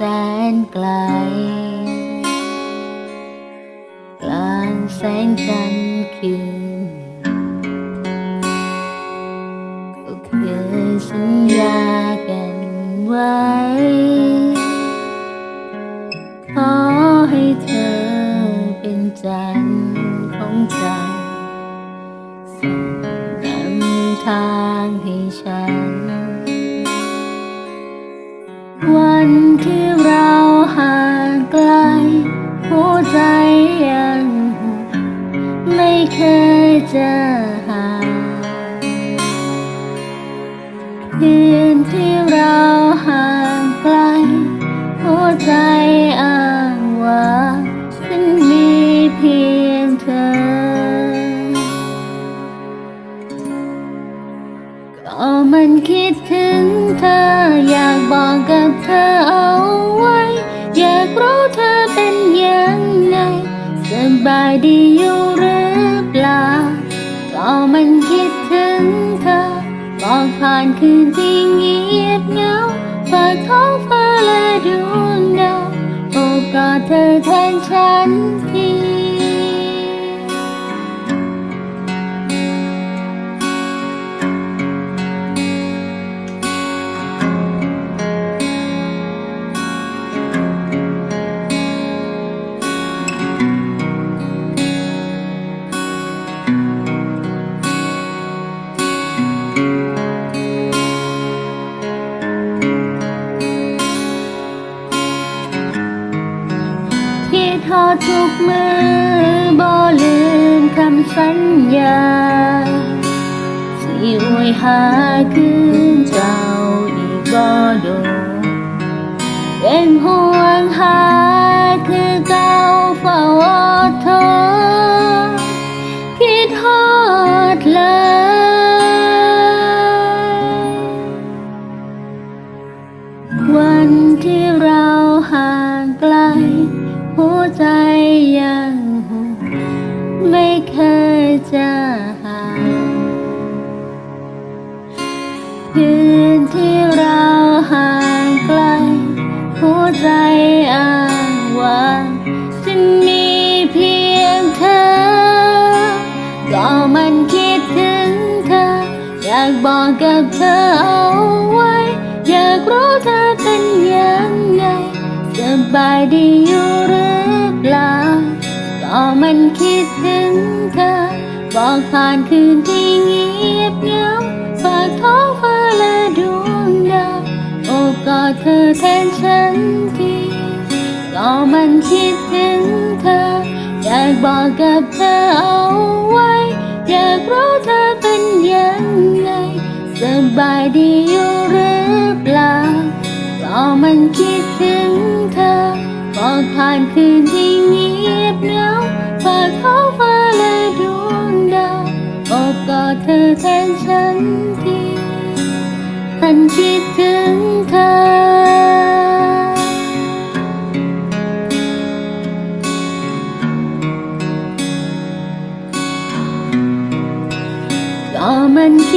แสนไกล กลางแสงจันทร์คืนก็เคยสัญญากันไว้ ขอให้เธอเป็นจันทร์ของใจส่องนำทางให้ฉัน ไม่เคยจะห่างคืนที่เราห่างไกล หัวใจอ้างว่าฉันมีเพียงเธอ ก็มันคิดถึงเธอ อยากบอกกับเธอเอาไว้ อยากรู้เธอเป็นยังไง ผ่านคืนที่เงียบเหงาฝากท้องฟ้าและดวงดาวโอบกอดเธอแทนฉันที ทุกมือบ่ลืมคำสัญญา สิอวยหาคืนเจ้าอีกบ่โดนเป็นห่วงหาคือเก่าเฝ้าอดทนคิดทอดเลยวันที่เราห่างไกล หัวใจ ที่เราห่างไกล หัวใจอ้างว่าจะมีเพียงเธอ ก็มันคิดถึงเธอ อยากบอกกับเธอเอาไว้ อยากรู้เธอเป็นยังไงสบายดีอยู่หรือเปล่าก็มันคิดถึงเธอ บอกผ่านคืนที่เงียบเงา แทนฉันทีก็มันคิดถึงเธอ อยากบอกกับเธอเอาไว้ อยากรู้เธอเป็นยังไงสบายดีอยู่หรือเปล่าก็มันคิดถึงเธอบอกผ่านคืนที่เงียบเหงาฝากท้องฟ้าและดวงดาวโอบกอดเธอแทนฉันทีฉันคิดถึงเธอ mình